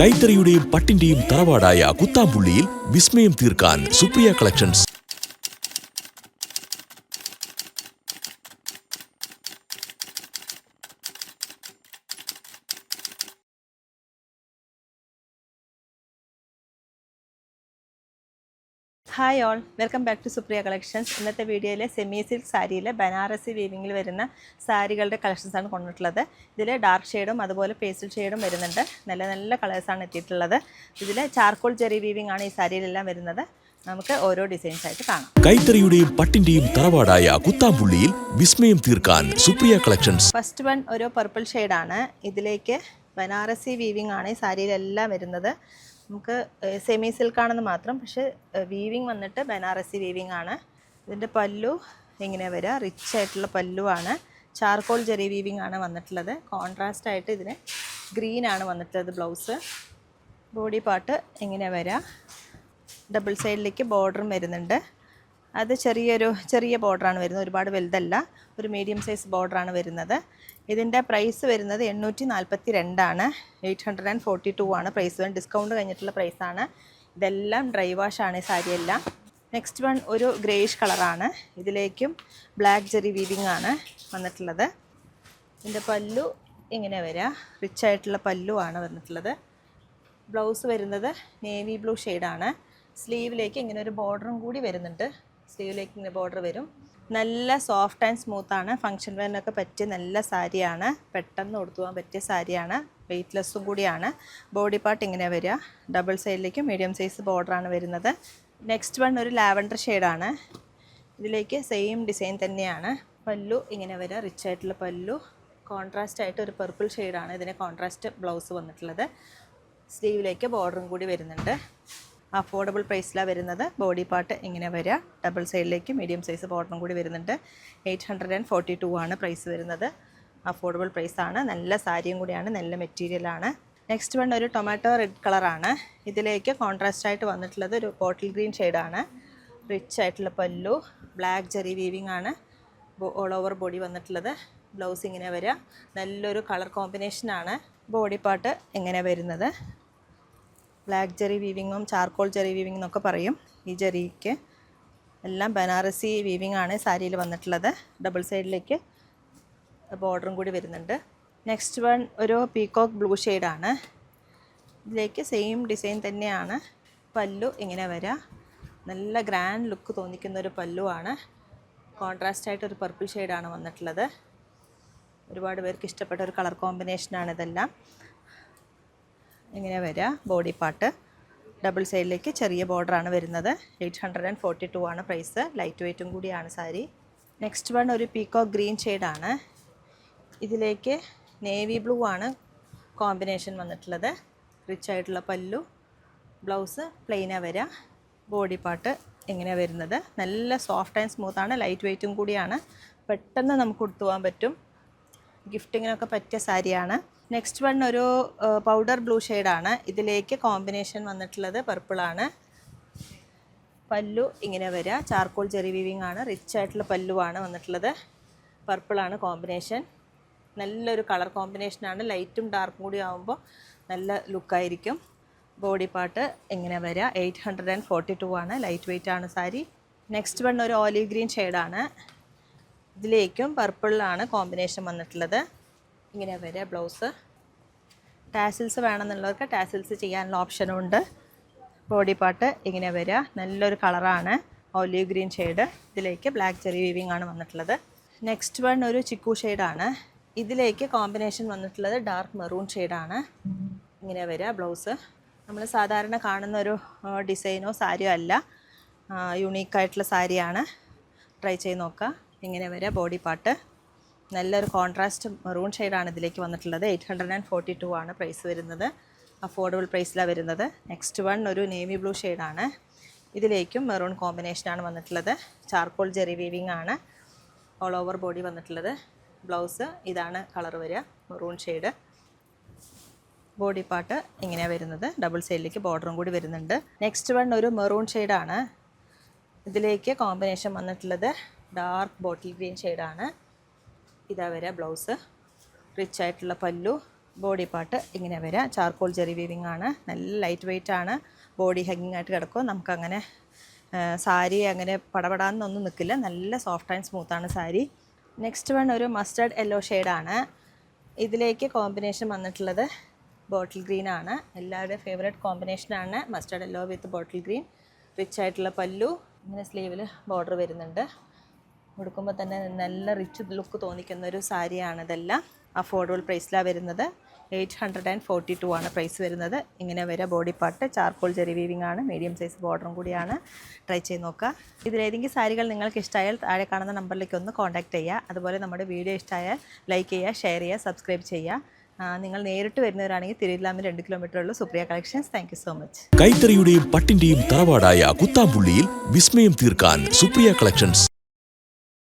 കൈത്തറിയുടെയും പട്ടിന്റെയും തറവാടായ കുത്താമ്പുള്ളിയിൽ വിസ്മയം തീർക്കാൻ Supriya collections. Hi all welcome back to Supriya collections ഇന്നത്തെ വീഡിയോയിലെ സെമി സിൽക്ക് സാരിയിലെ ബനാറസി വീവിങ്ങിൽ വരുന്ന സാരികളുടെ കളക്ഷൻസാണ് ആണ് കൊണ്ടിട്ടുള്ളത് ഇതിൽ ഡാർക്ക് ഷെയ്ഡും അതുപോലെ പേസ്റ്റൽ ഷെയ്ഡും വരുന്നുണ്ട്. നല്ല നല്ല കളേഴ്സാണ് എത്തിയിട്ടുള്ളത്. ഇതിൽ ചാർക്കോൾ ചെറി വീവിംഗ് ആണ് ഈ സാരിയിലെല്ലാം വരുന്നത്. നമുക്ക് ഓരോ ഡിസൈൻസ് ആയിട്ട് കാണാം. കൈത്തറിയുടെയും പട്ടിന്റെയും തറവാടായ കുത്താമ്പുള്ളിയിൽ വിസ്മയം തീർക്കാൻ സുപ്രിയ കളക്ഷൻസ് ഫസ്റ്റ് വൺ ഒരു പർപ്പിൾ ഷെയ്ഡാണ് ഇതിലേക്ക് ബനാറസി വീവിംഗ് ആണ് ഈ സാരിയിലെല്ലാം വരുന്നത്. നമുക്ക് സെമി സിൽക്കാണെന്ന് മാത്രം പക്ഷേ വീവിങ് വന്നിട്ട് ബനാറസി വീവിങ് ആണ്. ഇതിന്റെ പല്ലു ഇങ്ങനെ വരിക റിച്ച് ആയിട്ടുള്ള പല്ലുവാണ്. ചാർക്കോൾ ജെറി വീവിംഗ് ആണ് വന്നിട്ടുള്ളത്. കോൺട്രാസ്റ്റ് ആയിട്ട് ഇതിന് ഗ്രീൻ ആണ് വന്നിട്ടുള്ളത് ബ്ലൗസ് ബോഡി പാർട്ട് ഇങ്ങനെ വരിക ഡബിൾ സൈഡിലേക്ക് ബോർഡറും വരുന്നുണ്ട്. അത് ചെറിയൊരു ചെറിയ ബോർഡറാണ് വരുന്നത്. ഒരുപാട് വലുതല്ല. ഒരു മീഡിയം സൈസ് ബോർഡറാണ് വരുന്നത്. ഇതിന്റെ പ്രൈസ് വരുന്നത് എണ്ണൂറ്റി നാൽപ്പത്തി രണ്ടാണ് eight hundred and forty two ആണ്. പ്രൈസ് വരുന്നത് ഡിസ്കൗണ്ട് കഴിഞ്ഞിട്ടുള്ള പ്രൈസാണ്. ഇതെല്ലാം ഡ്രൈ വാഷാണ് ഈ സാരിയെല്ലാം. നെക്സ്റ്റ് വൺ ഒരു ഗ്രേഷ് കളറാണ്. ഇതിലേക്കും ബ്ലാക്ക് ജെറി വീവിംഗ് ആണ് വന്നിട്ടുള്ളത്. ഇതിന്റെ പല്ലു ഇങ്ങനെ വരിക. റിച്ച് ആയിട്ടുള്ള പല്ലു ആണ് വന്നിട്ടുള്ളത്. ബ്ലൗസ് വരുന്നത് നേവി ബ്ലൂ ഷെയ്ഡാണ്. സ്ലീവിലേക്ക് ഇങ്ങനെ ഒരു ബോർഡറും കൂടി വരുന്നുണ്ട്. സ്ലീവിലേക്ക് ഇങ്ങനെ ബോർഡർ വരും. നല്ല സോഫ്റ്റ് ആൻഡ് സ്മൂത്ത് ആണ്. ഫങ്ഷൻ വെയറിനൊക്കെ പറ്റിയ നല്ല സാരിയാണ് പെട്ടെന്ന് കൊടുത്തു പോകാൻ പറ്റിയ സാരിയാണ് വെയ്റ്റ്ലെസ്സും കൂടിയാണ്. ബോഡി പാർട്ട് ഇങ്ങനെ വരിക. ഡബിൾ സൈഡിലേക്ക് മീഡിയം സൈസ് ബോർഡറാണ് വരുന്നത്. നെക്സ്റ്റ് വൺ ഒരു ലാവൻഡർ ഷെയ്ഡാണ് ഇതിലേക്ക് സെയിം ഡിസൈൻ തന്നെയാണ്. പല്ലു ഇങ്ങനെ വരിക. റിച്ച് ആയിട്ടുള്ള പല്ലു. കോൺട്രാസ്റ്റ് ആയിട്ട് ഒരു പർപ്പിൾ ഷെയ്ഡാണ് ഇതിന് കോൺട്രാസ്റ്റ് ബ്ലൗസ് വന്നിട്ടുള്ളത്. സ്ലീവിലേക്ക് ബോർഡറും കൂടി വരുന്നുണ്ട്. അഫോർഡബിൾ പ്രൈസിലാണ് വരുന്നത്. ബോഡി പാർട്ട് ഇങ്ങനെ വരിക ഡബിൾ സൈഡിലേക്ക് മീഡിയം സൈസ് ബോട്ടം കൂടി വരുന്നുണ്ട്. Eight hundred and forty two ആണ് പ്രൈസ് വരുന്നത്. അഫോർഡബിൾ പ്രൈസാണ് നല്ല സാരിയും കൂടിയാണ്. നല്ല മെറ്റീരിയലാണ് നെക്സ്റ്റ് വൺ ഒരു ടൊമാറ്റോ റെഡ് കളറാണ് ഇതിലേക്ക് കോൺട്രാസ്റ്റ് ആയിട്ട് വന്നിട്ടുള്ളത് ഒരു ബോട്ടിൽ ഗ്രീൻ ഷെയ്ഡാണ് റിച്ച് ആയിട്ടുള്ള പല്ലു. ബ്ലാക്ക് ജെറി വീവിംഗ് ആണ്. ഓൾ ഓവർ ബോഡി വന്നിട്ടുള്ളത്. ബ്ലൗസ് ഇങ്ങനെ വരിക നല്ലൊരു കളർ കോമ്പിനേഷനാണ് ബോഡി പാർട്ട് എങ്ങനെ വരുന്നത്. ബ്ലാക്ക് ജെറി വീവിങ്ങും ചാർക്കോൾ ജെറി വീവിംഗ് എന്നൊക്കെ പറയും ഈ ജെറിക്ക്. എല്ലാം ബനാറസി വീവിംഗ് ആണ് സാരിയിൽ വന്നിട്ടുള്ളത്. ഡബിൾ സൈഡിലേക്ക് ബോർഡറും കൂടി വരുന്നുണ്ട്. നെക്സ്റ്റ് വൺ ഒരു പീകോക്ക് ബ്ലൂ ഷെയ്ഡാണ് ഇതിലേക്ക് സെയിം ഡിസൈൻ തന്നെയാണ്. പല്ലു ഇങ്ങനെ വരിക നല്ല ഗ്രാൻഡ് ലുക്ക് തോന്നിക്കുന്ന ഒരു പല്ലുവാണ് കോൺട്രാസ്റ്റ് ആയിട്ട് ഒരു പർപ്പിൾ ഷെയ്ഡാണ് വന്നിട്ടുള്ളത്. ഒരുപാട് പേർക്ക് ഇഷ്ടപ്പെട്ട ഒരു കളർ കോമ്പിനേഷനാണ് ഇതെല്ലാം. ഇങ്ങനെ വരിക. ബോഡി പാർട്ട് ഡബിൾ സൈഡിലേക്ക് ചെറിയ ബോർഡറാണ് വരുന്നത്. Eight hundred and forty to ആണ് പ്രൈസ് ലൈറ്റ് വെയ്റ്റും കൂടിയാണ് സാരി. നെക്സ്റ്റ് വൺ ഒരു പീക്കോ ഗ്രീൻ ഷെയ്ഡാണ് ഇതിലേക്ക് നേവി ബ്ലൂ ആണ് കോമ്പിനേഷൻ വന്നിട്ടുള്ളത്. റിച്ച് ആയിട്ടുള്ള പല്ലു ബ്ലൗസ് പ്ലെയിനാണ് വരിക. ബോഡി പാർട്ട് എങ്ങനെയാണ് വരുന്നത്. നല്ല സോഫ്റ്റ് ആൻഡ് സ്മൂത്താണ് ലൈറ്റ് വെയ്റ്റും കൂടിയാണ്. പെട്ടെന്ന് നമുക്ക് കൊടുത്തു പോകാൻ പറ്റും. ഗിഫ്റ്റിങ്ങിനൊക്കെ പറ്റിയ സാരിയാണ്. നെക്സ്റ്റ് വൺ ഒരു പൗഡർ ബ്ലൂ ഷെയ്ഡാണ് ഇതിലേക്ക് കോമ്പിനേഷൻ വന്നിട്ടുള്ളത് പർപ്പിളാണ് പല്ലു ഇങ്ങനെ വരിക ചാർക്കോൾ ജെറി വീവിങ് ആണ്. റിച്ച് ആയിട്ടുള്ള പല്ലുവാണ് വന്നിട്ടുള്ളത്. പർപ്പിളാണ് കോമ്പിനേഷൻ നല്ലൊരു കളർ കോമ്പിനേഷനാണ് ലൈറ്റും ഡാർക്കും കൂടി ആകുമ്പോൾ നല്ല ലുക്കായിരിക്കും ബോഡി പാർട്ട് ഇങ്ങനെ വരിക eight hundred and forty two ആണ്. ലൈറ്റ് വെയ്റ്റ് ആണ് സാരി. നെക്സ്റ്റ് വൺ ഒരു ഓലിവ് ഗ്രീൻ ഷെയ്ഡാണ് ഇതിലേക്കും പർപ്പിളിലാണ് കോമ്പിനേഷൻ വന്നിട്ടുള്ളത്. ഇങ്ങനെ വരെ ബ്ലൗസ്. ടാസിൽസ് വേണമെന്നുള്ളവർക്ക് ടാസിൽസ് ചെയ്യാനുള്ള ഓപ്ഷനും ഉണ്ട്. ബോഡി പാർട്ട് ഇങ്ങനെ വരിക. നല്ലൊരു കളറാണ് ഓലിവ് ഗ്രീൻ ഷെയ്ഡ് ഇതിലേക്ക് ബ്ലാക്ക് ചെറി വീവിംഗ് ആണ് വന്നിട്ടുള്ളത്. നെക്സ്റ്റ് വൺ ഒരു ചിക്കു ഷെയ്ഡാണ് ഇതിലേക്ക് കോമ്പിനേഷൻ വന്നിട്ടുള്ളത് ഡാർക്ക് മെറൂൺ ഷെയ്ഡാണ് ഇങ്ങനെ വരിക ബ്ലൗസ്. നമ്മൾ സാധാരണ കാണുന്ന ഒരു ഡിസൈനോ സാരിയോ അല്ല. യുണീക്കായിട്ടുള്ള സാരിയാണ്. ട്രൈ ചെയ്ത് നോക്കുക. ഇങ്ങനെ വരിക ബോഡി പാർട്ട് നല്ലൊരു കോൺട്രാസ്റ്റ് മെറൂൺ ഷെയ്ഡാണ് ഇതിലേക്ക് വന്നിട്ടുള്ളത്. Eight hundred and forty two ആണ് പ്രൈസ് വരുന്നത്. അഫോർഡബിൾ പ്രൈസിലാണ് വരുന്നത്. നെക്സ്റ്റ് വൺ ഒരു നേവി ബ്ലൂ ഷെയ്ഡാണ് ഇതിലേക്കും മെറൂൺ കോമ്പിനേഷനാണ് വന്നിട്ടുള്ളത്. ചാർക്കോൾ ജെറി വീവിംഗ് ആണ്. ഓൾ ഓവർ ബോഡി വന്നിട്ടുള്ളത്. ബ്ലൗസ് ഇതാണ് കളർ വരിക. മെറൂൺ ഷെയ്ഡ് ബോഡി പാർട്ട് ഇങ്ങനെയാണ് വരുന്നത്. ഡബിൾ സൈഡിലേക്ക് ബോർഡറും കൂടി വരുന്നുണ്ട്. നെക്സ്റ്റ് വൺ ഒരു മെറൂൺ ഷെയ്ഡാണ് ഇതിലേക്ക് കോമ്പിനേഷൻ വന്നിട്ടുള്ളത്. ഡാർക്ക് ബോട്ടിൽ ഗ്രീൻ ഷെയ്ഡാണ് ഇതാ വരിക ബ്ലൗസ് റിച്ച് ആയിട്ടുള്ള പല്ലു ബോഡി പാർട്ട് ഇങ്ങനെ വരിക. ചാർക്കോൾ ജെറി വീവിങ് ആണ്. നല്ല ലൈറ്റ് വെയിറ്റ് ആണ്. ബോഡി ഹെങ്ങിങ് ആയിട്ട് കിടക്കും. നമുക്കങ്ങനെ സാരി അങ്ങനെ പടപടാന്നൊന്നും നിൽക്കില്ല. നല്ല സോഫ്റ്റ് ആൻഡ് സ്മൂത്താണ് സാരി. നെക്സ്റ്റ് വൺ ഒരു മസ്റ്റർഡ് യെല്ലോ ഷെയ്ഡാണ് ഇതിലേക്ക് കോമ്പിനേഷൻ വന്നിട്ടുള്ളത് ബോട്ടിൽ ഗ്രീൻ ആണ്. എല്ലാവരുടെയും ഫേവറേറ്റ് കോമ്പിനേഷനാണ് mustard yellow with bottle green rich ആയിട്ടുള്ള പല്ലു. ഇങ്ങനെ സ്ലീവിൽ ബോർഡർ വരുന്നുണ്ട്. ഉടുക്കുമ്പോൾ തന്നെ നല്ല റിച്ച് ലുക്ക് തോന്നിക്കുന്ന ഒരു സാരിയാണ് ഇതെല്ലാം. അഫോർഡബിൾ പ്രൈസിലാണ് വരുന്നത്. Eight hundred and forty two ആണ് പ്രൈസ് വരുന്നത്. ഇങ്ങനെ വരെ body part charcoal zari weaving ആണ്. മീഡിയം സൈസ് ബോർഡറും കൂടിയാണ്. ട്രൈ ചെയ്ത് നോക്കുക ഇതിലേതെങ്കിലും സാരികൾ നിങ്ങൾക്ക് ഇഷ്ടമായാൽ താഴെ കാണുന്ന നമ്പറിലേക്ക് ഒന്ന് കോൺടാക്ട് ചെയ്യുക അതുപോലെ നമ്മുടെ വീഡിയോ ഇഷ്ടമായാൽ ലൈക്ക് ചെയ്യുക ഷെയർ ചെയ്യുക സബ്സ്ക്രൈബ് ചെയ്യുക നിങ്ങൾ നേരിട്ട് വരുന്നവരാണെങ്കിൽ തിരുവില്ലാമിൽ രണ്ട് കിലോമീറ്റർ ഉള്ള Supriya collections thank so much കൈത്തറിയുടെയും പട്ടിന്റെയും തറവാടായ കുത്താമ്പുള്ളിയിൽ വിസ്മയം തീർക്കാൻ സുപ്രിയ കളക്ഷൻസ്